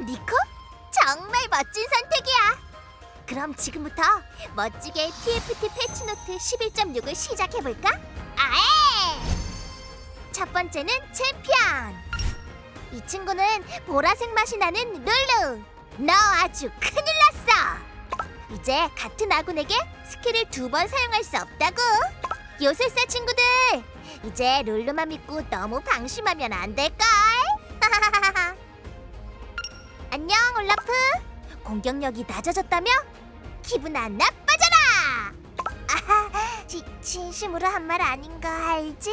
니코? 정말 멋진 선택이야. 그럼 지금부터 멋지게 TFT 패치노트 11.6을 시작해볼까? 아에! 첫 번째는 챔피언. 이 친구는 보라색 맛이 나는 룰루. 너 아주 큰일 났어. 이제 같은 아군에게 스킬을 두 번 사용할 수 없다고. 요술사 친구들, 이제 룰루만 믿고 너무 방심하면 안 될걸. 올라프. 공격력이 낮아졌다며? 기분 안 나빠져라. 아하, 지, 진심으로 한 말 아닌 거 알지?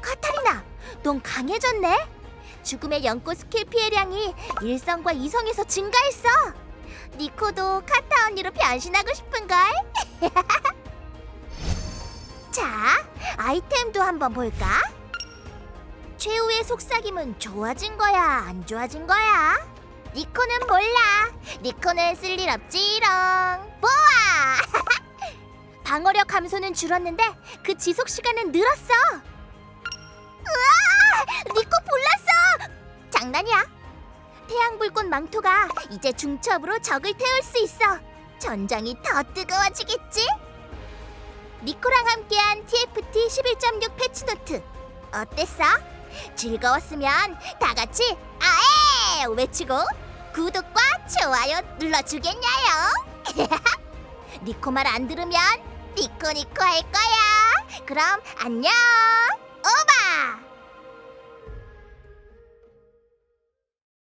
카타리나, 넌 강해졌네. 죽음의 연꽃 스킬 피해량이 일성과 이성에서 증가했어. 니코도 카타 언니로 변신하고 싶은걸? 자, 아이템도 한번 볼까? 최후의 속삭임은 좋아진 거야, 안 좋아진 거야? 니코는 몰라. 니코는 쓸 일 없지롱. 보아! 방어력 감소는 줄었는데 그 지속 시간은 늘었어. 우와! 니코 불났어! 장난이야. 태양불꽃 망토가 이제 중첩으로 적을 태울 수 있어. 전장이 더 뜨거워지겠지? 니코랑 함께한 TFT 11.6 패치노트 어땠어? 즐거웠으면 다 같이 아에 외치고 구독과 좋아요 눌러주겠냐요? 니코 말 안 들으면 니코니코 할 거야. 그럼 안녕. 오바.